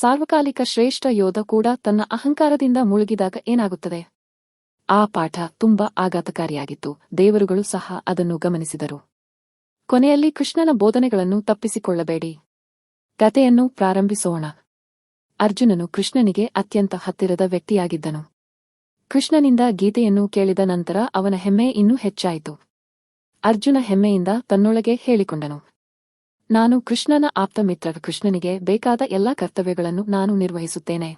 ಸಾರ್ವಕಾಲಿಕ ಶ್ರೇಷ್ಠ ಯೋಧ ಕೂಡ ತನ್ನ ಅಹಂಕಾರದಿಂದ ಮುಳುಗಿದಾಗ ಏನಾಗುತ್ತದೆ? ಆ ಪಾಠ ತುಂಬಾ ಆಘಾತಕಾರಿಯಾಗಿತ್ತು. ದೇವರುಗಳು ಸಹ ಅದನ್ನು ಗಮನಿಸಿದರು. ಕೊನೆಯಲ್ಲಿ ಕೃಷ್ಣನ ಬೋಧನೆಗಳನ್ನು ತಪ್ಪಿಸಿಕೊಳ್ಳಬೇಡಿ. ಕಥೆಯನ್ನು ಪ್ರಾರಂಭಿಸೋಣ. ಅರ್ಜುನನು ಕೃಷ್ಣನಿಗೆ ಅತ್ಯಂತ ಹತ್ತಿರದ ವ್ಯಕ್ತಿಯಾಗಿದ್ದನು. ಕೃಷ್ಣನಿಂದ ಗೀತೆಯನ್ನು ಕೇಳಿದ ನಂತರ ಅವನ ಹೆಮ್ಮೆ ಇನ್ನೂ ಹೆಚ್ಚಾಯಿತು. ಅರ್ಜುನ ಹೆಮ್ಮೆಯಿಂದ ತನ್ನೊಳಗೆ ಹೇಳಿಕೊಂಡನು. ನಾನು ಕೃಷ್ಣನ ಆಪ್ತಮಿತ್ರ, ಕೃಷ್ಣನಿಗೆ ಬೇಕಾದ ಎಲ್ಲಾ ಕರ್ತವ್ಯಗಳನ್ನು ನಾನು ನಿರ್ವಹಿಸುತ್ತೇನೆ.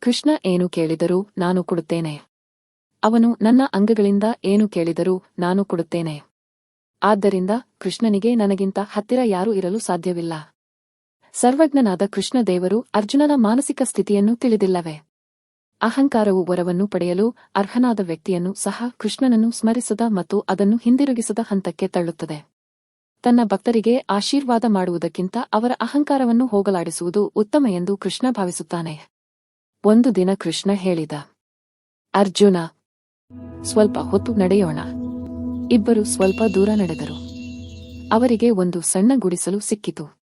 ಕೃಷ್ಣ ಏನು ಕೇಳಿದರೂ ನಾನು ಕೊಡುತ್ತೇನೆ. ಅವನು ನನ್ನ ಅಂಗಗಳಿಂದ ಏನು ಕೇಳಿದರೂ ನಾನು ಕೊಡುತ್ತೇನೆ. ಆದ್ದರಿಂದ ಕೃಷ್ಣನಿಗೆ ನನಗಿಂತ ಹತ್ತಿರ ಯಾರೂ ಇರಲು ಸಾಧ್ಯವಿಲ್ಲ. ಸರ್ವಜ್ಞನಾದ ಕೃಷ್ಣದೇವರು ಅರ್ಜುನನ ಮಾನಸಿಕ ಸ್ಥಿತಿಯನ್ನು ತಿಳಿದಿಲ್ಲವೆ? ಅಹಂಕಾರವು ವರವನ್ನು ಪಡೆಯಲು ಅರ್ಹನಾದ ವ್ಯಕ್ತಿಯನ್ನು ಸಹ ಕೃಷ್ಣನನ್ನು ಸ್ಮರಿಸದ ಮತ್ತು ಅದನ್ನು ಹಿಂದಿರುಗಿಸದ ಹಂತಕ್ಕೆ ತಳ್ಳುತ್ತದೆ. ತನ್ನ ಭಕ್ತರಿಗೆ ಆಶೀರ್ವಾದ ಮಾಡುವುದಕ್ಕಿಂತ ಅವರ ಅಹಂಕಾರವನ್ನು ಹೋಗಲಾಡಿಸುವುದು ಉತ್ತಮ ಎಂದು ಕೃಷ್ಣ ಭಾವಿಸುತ್ತಾನೆ. ಒಂದು ದಿನ ಕೃಷ್ಣ ಹೇಳಿದ, ಅರ್ಜುನ, ಸ್ವಲ್ಪ ಹೊತ್ತು ನಡೆಯೋಣ. ಇಬ್ಬರು ಸ್ವಲ್ಪ ದೂರ ನಡೆದರು. ಅವರಿಗೆ ಒಂದು ಸಣ್ಣ ಗುಡಿಸಲು ಸಿಕ್ಕಿತು.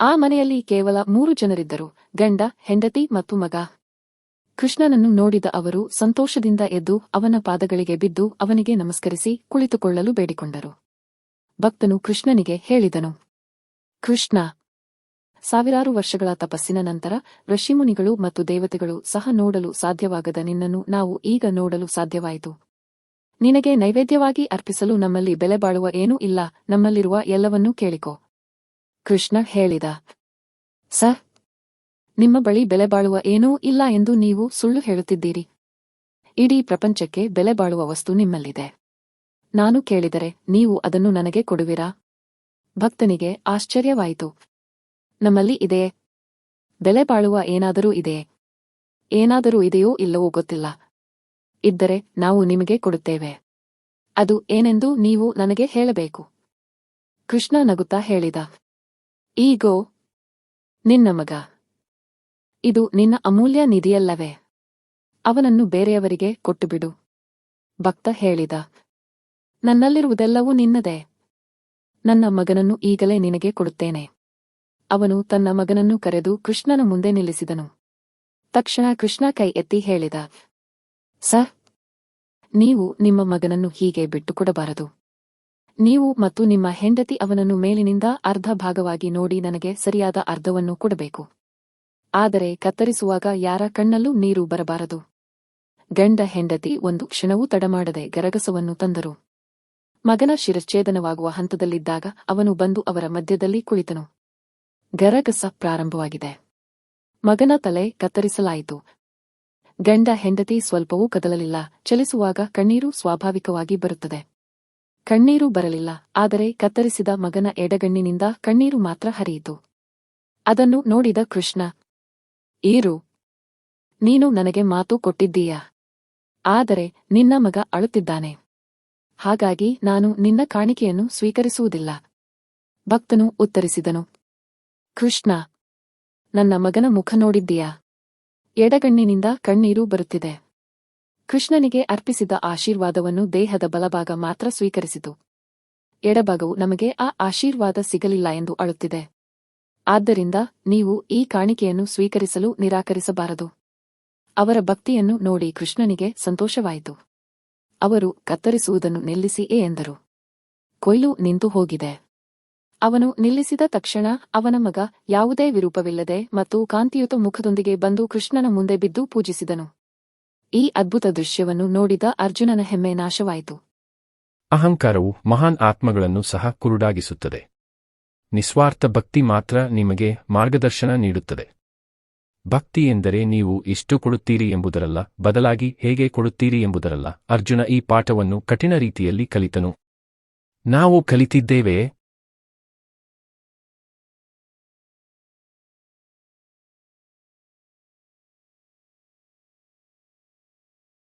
ಆ ಮನೆಯಲ್ಲಿ ಕೇವಲ ಮೂರು ಜನರಿದ್ದರು, ಗಂಡ, ಹೆಂಡತಿ ಮತ್ತು ಮಗ. ಕೃಷ್ಣನನ್ನು ನೋಡಿದ ಅವರು ಸಂತೋಷದಿಂದ ಎದ್ದು ಅವನ ಪಾದಗಳಿಗೆ ಬಿದ್ದು ಅವನಿಗೆ ನಮಸ್ಕರಿಸಿ ಕುಳಿತುಕೊಳ್ಳಲು ಬೇಡಿಕೊಂಡರು. ಭಕ್ತನು ಕೃಷ್ಣನಿಗೆ ಹೇಳಿದನು. ಕೃಷ್ಣ, ಸಾವಿರಾರು ವರ್ಷಗಳ ತಪಸ್ಸಿನ ನಂತರ ಋಷಿಮುನಿಗಳು ಮತ್ತು ದೇವತೆಗಳು ಸಹ ನೋಡಲು ಸಾಧ್ಯವಾಗದ ನಿನ್ನನ್ನು ನಾವು ಈಗ ನೋಡಲು ಸಾಧ್ಯವಾಯಿತು. ನಿನಗೆ ನೈವೇದ್ಯವಾಗಿ ಅರ್ಪಿಸಲು ನಮ್ಮಲ್ಲಿ ಬೆಲೆ ಬಾಳುವ ಏನೂ ಇಲ್ಲ, ನಮ್ಮಲ್ಲಿರುವ ಎಲ್ಲವನ್ನೂ ಕೇಳಿಕೋ. ಕೃಷ್ಣ ಹೇಳಿದ, ಸರ್, ನಿಮ್ಮ ಬಳಿ ಬೆಲೆ ಬಾಳುವ ಏನೂ ಇಲ್ಲ ಎಂದು ನೀವು ಸುಳ್ಳು ಹೇಳುತ್ತಿದ್ದೀರಿ. ಇಡೀ ಪ್ರಪಂಚಕ್ಕೆ ಬೆಲೆ ಬಾಳುವ ವಸ್ತು ನಿಮ್ಮಲ್ಲಿದೆ. ನಾನು ಕೇಳಿದರೆ ನೀವು ಅದನ್ನು ನನಗೆ ಕೊಡುವಿರಾ? ಭಕ್ತನಿಗೆ ಆಶ್ಚರ್ಯವಾಯಿತು. ನಮ್ಮಲ್ಲಿ ಇದೆಯೇ? ಬೆಲೆ ಬಾಳುವ ಏನಾದರೂ ಇದೆಯೇ? ಏನಾದರೂ ಇದೆಯೋ ಇಲ್ಲವೋ ಗೊತ್ತಿಲ್ಲ. ಇದ್ದರೆ ನಾವು ನಿಮಗೆ ಕೊಡುತ್ತೇವೆ. ಅದು ಏನೆಂದು ನೀವು ನನಗೆ ಹೇಳಬೇಕು. ಕೃಷ್ಣ ನಗುತ್ತಾ ಹೇಳಿದ. ಈಗೋ, ನಿನ್ನ ಮಗ. ಇದು ನಿನ್ನ ಅಮೂಲ್ಯ ನಿಧಿಯಲ್ಲವೇ? ಅವನನ್ನು ಬೇರೆಯವರಿಗೆ ಕೊಟ್ಟುಬಿಡು. ಭಕ್ತ ಹೇಳಿದ. ನನ್ನಲ್ಲಿರುವುದೆಲ್ಲವೂ ನಿನ್ನದೇ. ನನ್ನ ಮಗನನ್ನು ಈಗಲೇ ನಿನಗೆ ಕೊಡುತ್ತೇನೆ. ಅವನು ತನ್ನ ಮಗನನ್ನು ಕರೆದು ಕೃಷ್ಣನ ಮುಂದೆ ನಿಲ್ಲಿಸಿದನು. ತಕ್ಷಣ ಕೃಷ್ಣ ಕೈ ಎತ್ತಿ ಹೇಳಿದ, ಸರ್, ನೀವು ನಿಮ್ಮ ಮಗನನ್ನು ಹೀಗೆ ಬಿಟ್ಟುಕೊಡಬಾರದು. ನೀವು ಮತ್ತು ನಿಮ್ಮ ಹೆಂಡತಿ ಅವನನ್ನು ಮೇಲಿನಿಂದ ಅರ್ಧ ಭಾಗವಾಗಿ ನೋಡಿ ನನಗೆ ಸರಿಯಾದ ಅರ್ಧವನ್ನು ಕೊಡಬೇಕು. ಆದರೆ ಕತ್ತರಿಸುವಾಗ ಯಾರ ಕಣ್ಣಲ್ಲೂ ನೀರು ಬರಬಾರದು. ಗಂಡ ಹೆಂಡತಿ ಒಂದು ಕ್ಷಣವೂ ತಡಮಾಡದೆ ಗರಗಸವನ್ನು ತಂದರು. ಮಗನ ಶಿರಚ್ಛೇದನವಾಗುವ ಹಂತದಲ್ಲಿದ್ದಾಗ ಅವನು ಬಂದು ಅವರ ಮಧ್ಯದಲ್ಲಿ ಕುಳಿತನು. ಗರಗಸ ಪ್ರಾರಂಭವಾಗಿದೆ. ಮಗನ ತಲೆ ಕತ್ತರಿಸಲಾಯಿತು. ಗಂಡ ಹೆಂಡತಿ ಸ್ವಲ್ಪವೂ ಕದಲಲಿಲ್ಲ. ಚಲಿಸುವಾಗ ಕಣ್ಣೀರು ಸ್ವಾಭಾವಿಕವಾಗಿ ಬರುತ್ತದೆ. ಕಣ್ಣೀರು ಬರಲಿಲ್ಲ, ಆದರೆ ಕತ್ತರಿಸಿದ ಮಗನ ಎಡಗಣ್ಣಿನಿಂದ ಕಣ್ಣೀರು ಮಾತ್ರ ಹರಿಯಿತು. ಅದನ್ನು ನೋಡಿದ ಕೃಷ್ಣ, ಏರು, ನೀನು ನನಗೆ ಮಾತು ಕೊಟ್ಟಿದ್ದೀಯಾ? ಆದರೆ ನಿನ್ನ ಮಗ ಅಳುತ್ತಿದ್ದಾನೆ. ಹಾಗಾಗಿ ನಾನು ನಿನ್ನ ಕಾಣಿಕೆಯನ್ನು ಸ್ವೀಕರಿಸುವುದಿಲ್ಲ. ಭಕ್ತನು ಉತ್ತರಿಸಿದನು, ಕೃಷ್ಣ, ನನ್ನ ಮಗನ ಮುಖ ನೋಡಿದ್ದೀಯಾ? ಎಡಗಣ್ಣಿನಿಂದ ಕಣ್ಣೀರು ಬರುತ್ತಿದೆ. ಕೃಷ್ಣನಿಗೆ ಅರ್ಪಿಸಿದ ಆಶೀರ್ವಾದವನ್ನು ದೇಹದ ಬಲಭಾಗ ಮಾತ್ರ ಸ್ವೀಕರಿಸಿತು. ಎಡಭಾಗವು ನಮಗೆ ಆ ಆಶೀರ್ವಾದ ಸಿಗಲಿಲ್ಲ ಎಂದು ಅಳುತ್ತಿದೆ. ಆದ್ದರಿಂದ ನೀವು ಈ ಕಾಣಿಕೆಯನ್ನು ಸ್ವೀಕರಿಸಲು ನಿರಾಕರಿಸಬಾರದು. ಅವರ ಭಕ್ತಿಯನ್ನು ನೋಡಿ ಕೃಷ್ಣನಿಗೆ ಸಂತೋಷವಾಯಿತು. ಅವರು ಕತ್ತರಿಸುವುದನ್ನು ನಿಲ್ಲಿಸಿಯೇ ಎಂದರು. ಕೊಯ್ಲು ನಿಂತು ಹೋಗಿದೆ. ಅವನು ನಿಲ್ಲಿಸಿದ ತಕ್ಷಣ ಅವನ ಮಗ ಯಾವುದೇ ವಿರೂಪವಿಲ್ಲದೆ ಮತ್ತು ಕಾಂತಿಯುತ ಮುಖದೊಂದಿಗೆ ಬಂದು ಕೃಷ್ಣನ ಮುಂದೆ ಬಿದ್ದು ಪೂಜಿಸಿದನು. ಈ ಅದ್ಭುತ ದೃಶ್ಯವನ್ನು ನೋಡಿದ ಅರ್ಜುನನ ಹೆಮ್ಮೆ ನಾಶವಾಯಿತು. ಅಹಂಕಾರವು ಮಹಾನ್ ಆತ್ಮಗಳನ್ನು ಸಹ ಕುರುಡಾಗಿಸುತ್ತದೆ. ನಿಸ್ವಾರ್ಥ ಭಕ್ತಿ ಮಾತ್ರ ನಿಮಗೆ ಮಾರ್ಗದರ್ಶನ ನೀಡುತ್ತದೆ. ಭಕ್ತಿ ಎಂದರೆ ನೀವು ಇಷ್ಟು ಕೊಡುತ್ತೀರಿ ಎಂಬುದರಲ್ಲ, ಬದಲಾಗಿ ಹೇಗೆ ಕೊಡುತ್ತೀರಿ ಎಂಬುದರಲ್ಲ. ಅರ್ಜುನ ಈ ಪಾಠವನ್ನು ಕಠಿಣ ರೀತಿಯಲ್ಲಿ ಕಲಿತನು. ನಾವು ಕಲಿತಿದ್ದೇವೆಯೇ